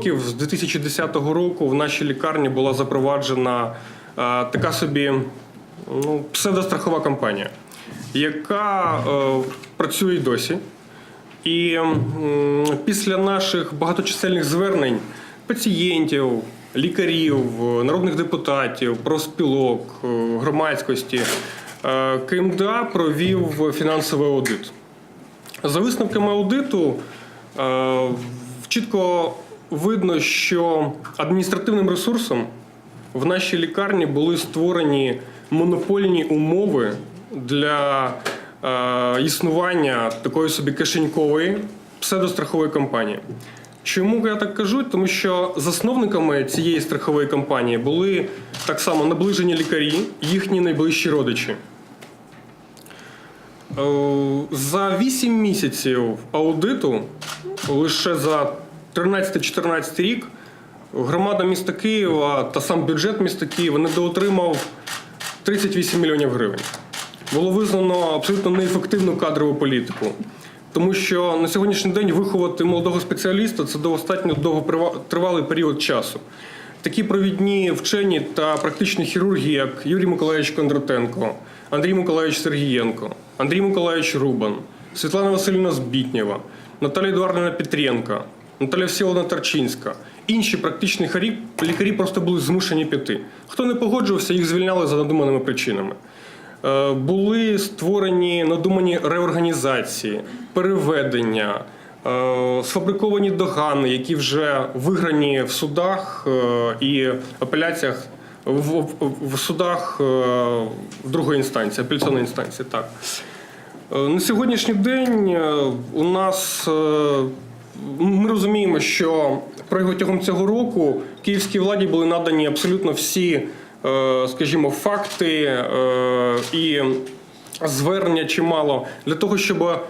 років з 2010 року в нашій лікарні була запроваджена е, така собі ну, псевдострахова компанія, яка е, працює досі. І м, після наших багаточисельних звернень пацієнтів, лікарів, е, народних депутатів, профспілок, е, громадськості, е, КМДА провів фінансовий аудит. За висновками аудиту е, чітко видно, що адміністративним ресурсом в нашій лікарні були створені монопольні умови для е, існування такої собі кишенькової псевдострахової компанії. Чому я так кажу? Тому що засновниками цієї страхової компанії були так само наближені лікарі, їхні найближчі родичі. Е, За 8 місяців аудиту, лише за 13-14 рік, громада міста Києва та сам бюджет міста Києва недоотримав 38 мільйонів гривень. Було визнано абсолютно неефективну кадрову політику. Тому що на сьогоднішній день виховати молодого спеціаліста це достатньо довготривалий період часу. Такі провідні вчені та практичні хірурги, як Юрій Миколаївич Кондратенко, Андрій Миколаївич Сергієнко, Андрій Миколаївич Рубан, Світлана Васильівна Збітнєва, Наталія Едуардовна Петренка, Наталя Всеволодна Тарчинська. Інші практичні лікарі просто були змушені піти. Хто не погоджувався, їх звільняли за надуманими причинами. Е, Були створені надумані реорганізації, переведення, е, сфабриковані догани, які вже виграні в судах е, і апеляціях в, судах другої інстанції, апеляційної інстанції. Так. На сьогоднішній день у нас ми розуміємо, що протягом цього року київській владі були надані абсолютно всі, е, скажімо, факти е, і звернення чимало для того, щоб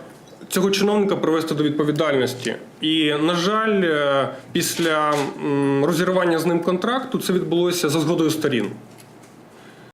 цього чиновника привести до відповідальності. І, на жаль, е, після розірвання з ним контракту це відбулося за згодою сторін.